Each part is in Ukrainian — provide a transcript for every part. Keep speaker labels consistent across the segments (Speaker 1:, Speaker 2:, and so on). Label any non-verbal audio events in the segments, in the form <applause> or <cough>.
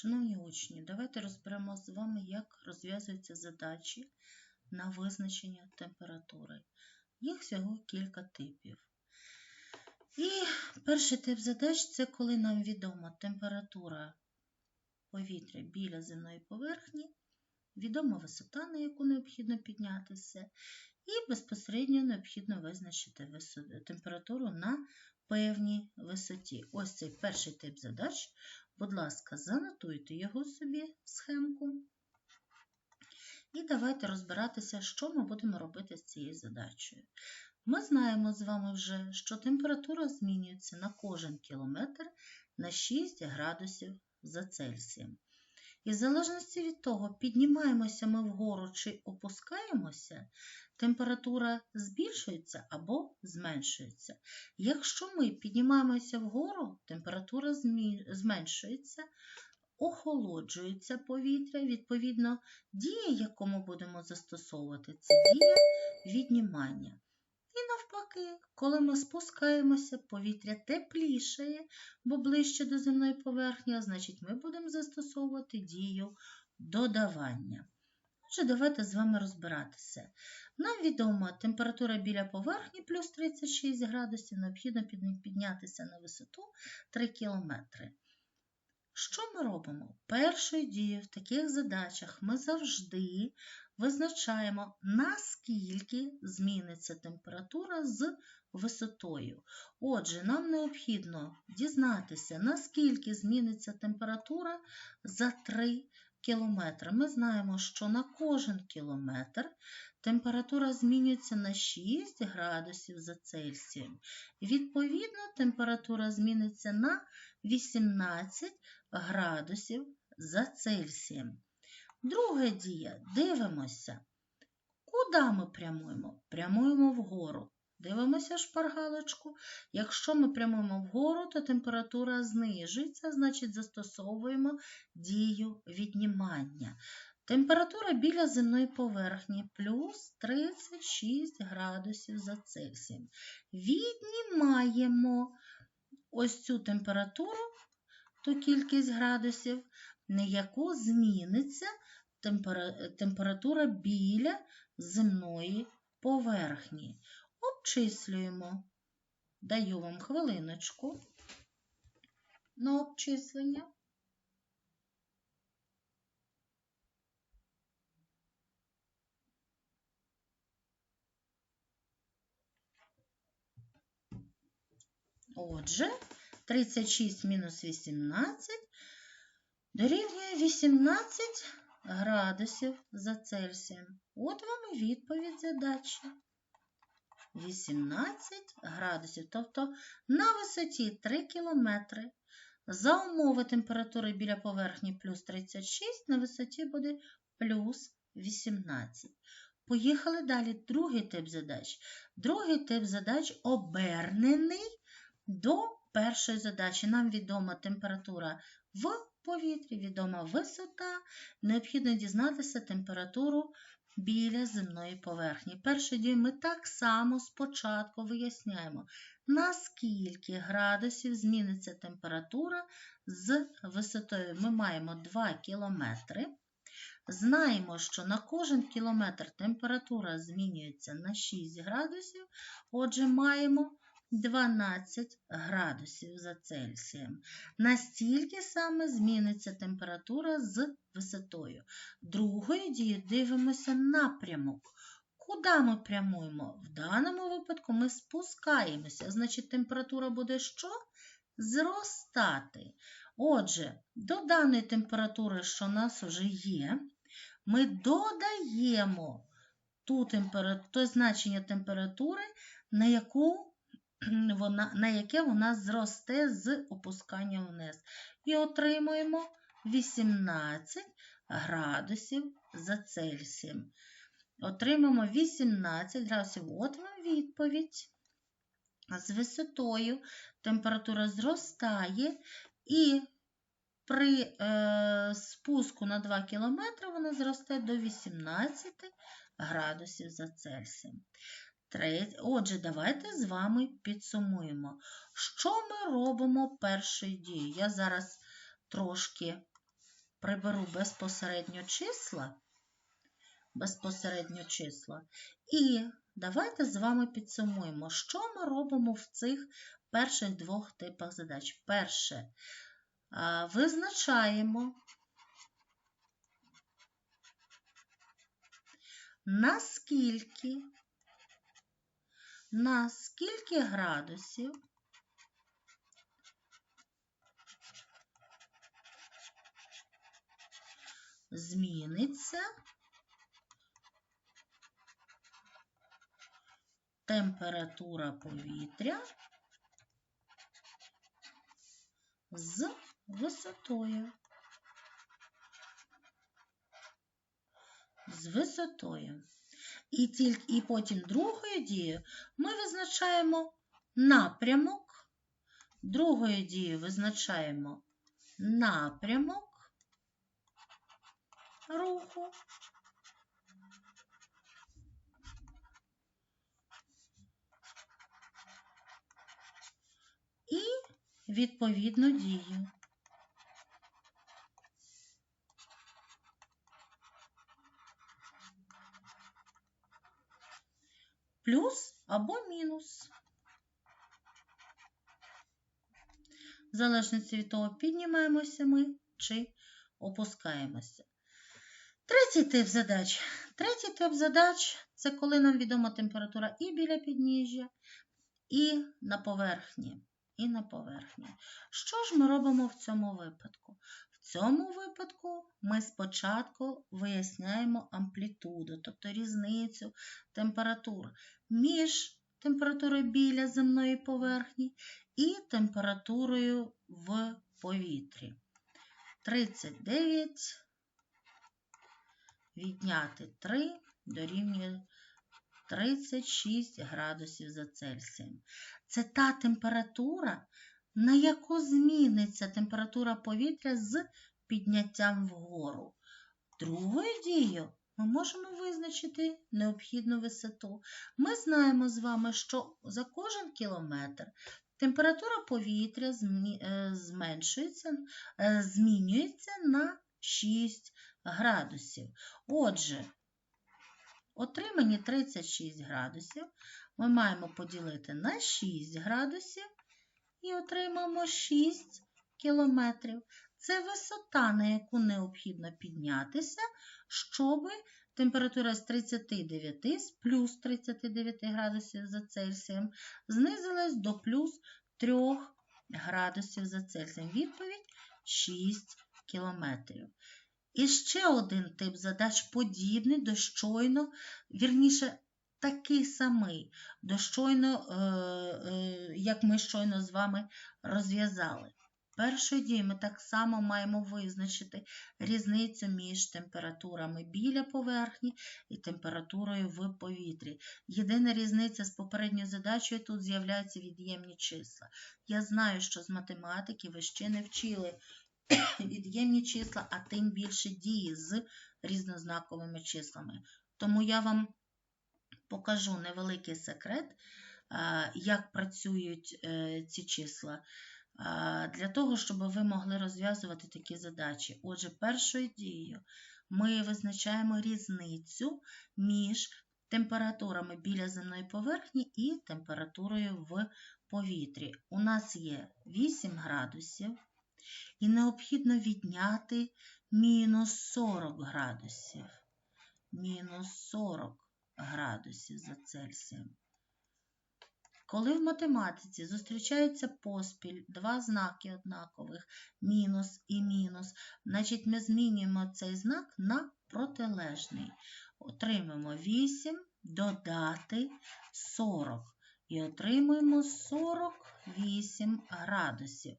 Speaker 1: Шановні учні, давайте розберемо з вами, як розв'язуються задачі на визначення температури. Їх всього кілька типів. І перший тип задач це коли нам відома температура повітря біля земної поверхні, відома висота, на яку необхідно піднятися, і безпосередньо необхідно визначити температуру на певній висоті. Ось цей перший тип задач. Будь ласка, занотуйте його собі в схемку. І давайте розбиратися, що ми будемо робити з цією задачею. Ми знаємо з вами вже, що температура змінюється на кожен кілометр на 6 градусів за Цельсієм. І в залежності від того, піднімаємося ми вгору чи опускаємося, температура збільшується або зменшується. Якщо ми піднімаємося вгору, температура зменшується, охолоджується повітря, відповідно, дія, яку ми будемо застосовувати, це дія віднімання. І навпаки, коли ми спускаємося, повітря теплішає, бо ближче до земної поверхні, а значить ми будемо застосовувати дію додавання. Отже, давайте з вами розбиратися. Нам відома температура біля поверхні плюс 36 градусів, необхідно піднятися на висоту 3 кілометри. Що ми робимо? Першою дією в таких задачах ми завжди визначаємо, наскільки зміниться температура з висотою. Отже, нам необхідно дізнатися, наскільки зміниться температура за 3 кілометри. Ми знаємо, що на кожен кілометр температура змінюється на 6 градусів за Цельсієм. Відповідно, температура зміниться на 18 градусів за Цельсієм. Друга дія. Дивимося. Куди ми прямуємо? Прямуємо вгору. Дивимося шпаргалочку. Якщо ми прямуємо вгору, то температура знижується, значить застосовуємо дію віднімання. Температура біля земної поверхні плюс 36 градусів за Цельсієм. Віднімаємо ось цю температуру, ту кількість градусів, на яку зміниться температура біля земної поверхні. Обчислюємо. Даю вам хвилиночку на обчислення. Отже, 36 мінус 18 дорівнює 18 градусів за Цельсієм. От вам і відповідь задачі. 18 градусів. Тобто на висоті 3 кілометри за умови температури біля поверхні плюс 36, на висоті буде плюс 18. Поїхали далі. Другий тип задач. Другий тип задач обернений до першої задачі. Нам відома температура в повітрі, відома висота. Необхідно дізнатися температуру біля земної поверхні. Першою дією ми так само спочатку виясняємо, наскільки градусів зміниться температура з висотою. Ми маємо 2 кілометри. Знаємо, що на кожен кілометр температура змінюється на 6 градусів, отже, маємо 12 градусів за Цельсієм. Настільки саме зміниться температура з висотою. Другою дією дивимося напрямок. Куди ми прямуємо? В даному випадку ми спускаємося, значить температура буде що? Зростати. Отже, до даної температури, що у нас вже є, ми додаємо ту температуру, то значення температури, на яку вона, на яке вона зросте з опусканням вниз. І отримуємо 18 градусів за Цельсієм. Отримаємо 18 градусів. От вам відповідь. З висотою температура зростає, і при е, спуску на 2 км вона зросте до 18 градусів за Цельсієм. Отже, давайте з вами підсумуємо, що ми робимо першою дією. Я зараз трошки приберу безпосередньо числа, безпосередньо числа. І давайте з вами підсумуємо, що ми робимо в цих перших двох типах задач. Перше, визначаємо, наскільки, на скільки градусів зміниться температура повітря з висотою. З висотою. І, тільки, і потім другою дією ми визначаємо напрямок. Другою дією визначаємо напрямок руху. І відповідну дію. Плюс або мінус. В залежності від того, піднімаємося ми чи опускаємося. Третій тип задач. Третій тип задач це коли нам відома температура і біля підніжжя, і на поверхні. І на поверхні. Що ж ми робимо в цьому випадку? Цьому випадку ми спочатку виясняємо амплітуду, тобто різницю температур між температурою біля земної поверхні і температурою в повітрі. 39 відняти 3 дорівнює 36 градусів за Цельсієм. Це та температура, на яку зміниться температура повітря з підняттям вгору. Другою дією ми можемо визначити необхідну висоту. Ми знаємо з вами, що за кожен кілометр температура повітря зменшується, змінюється на 6 градусів. Отже, отримані 36 градусів ми маємо поділити на 6 градусів і отримаємо 6 кілометрів. Це висота, на яку необхідно піднятися, щоб температура з 39 з плюс 39 градусів за Цельсієм знизилась до плюс 3 градусів за Цельсієм. Відповідь 6 кілометрів. І ще один тип задач подібний до щойно, вірніше, такий самий, до щойно, е, е, як ми щойно з вами розв'язали. Першою дією ми так само маємо визначити різницю між температурами біля поверхні і температурою в повітрі. Єдина різниця з попередньою задачею тут з'являються від'ємні числа. Я знаю, що з математики ви ще не вчили <coughs> від'ємні числа, а тим більше дії з різнознаковими числами. Тому я вам покажу невеликий секрет, як працюють е, ці числа, для того, щоб ви могли розв'язувати такі задачі. Отже, першою дією ми визначаємо різницю між температурами біля земної поверхні і температурою в повітрі. У нас є 8 градусів, і необхідно відняти мінус 40 градусів. Мінус 40 градусів за Цельсієм. Коли в математиці зустрічаються поспіль два знаки однакових, мінус і мінус, значить ми змінюємо цей знак на протилежний. Отримаємо 8 додати 40 і отримуємо 48 градусів.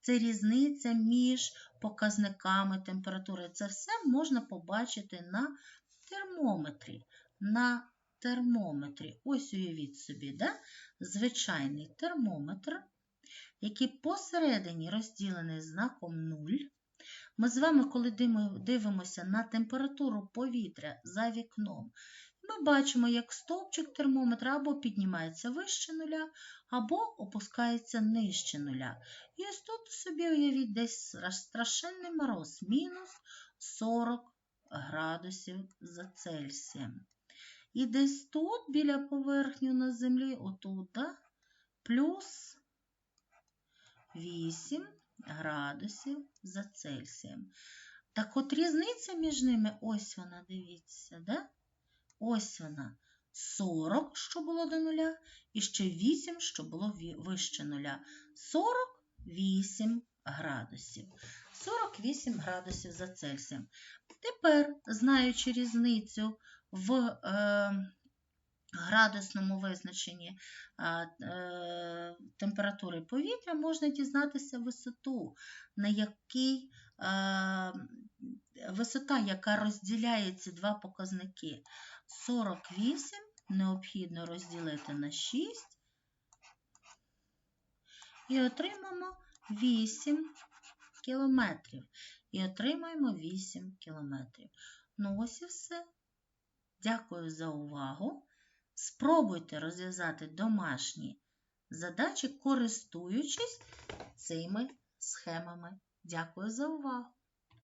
Speaker 1: Це різниця між показниками температури. Це все можна побачити на термометрі на термометрі. Ось уявіть собі, да? звичайний термометр, який посередині розділений знаком 0. Ми з вами, коли дивимося на температуру повітря за вікном, ми бачимо, як стовпчик термометра або піднімається вище нуля, або опускається нижче нуля. І ось тут собі уявіть десь страшенний мороз, мінус 40 градусів за Цельсієм. І десь тут, біля поверхні на землі, отут, да, плюс 8 градусів за Цельсієм. Так от різниця між ними, ось вона, дивіться, да? ось вона. 40, що було до нуля, і ще 8, що було вище нуля. 48 градусів. 48 градусів за Цельсієм. Тепер, знаючи різницю в е, градусному визначенні е, е, температури повітря, можна дізнатися висоту, на якій е, висота, яка розділяє ці два показники. 48 необхідно розділити на 6 і отримаємо 8 кілометрів. І отримаємо 8 кілометрів. Ну ось і все. Дякую за увагу. Спробуйте розв'язати домашні задачі, користуючись цими схемами. Дякую за увагу!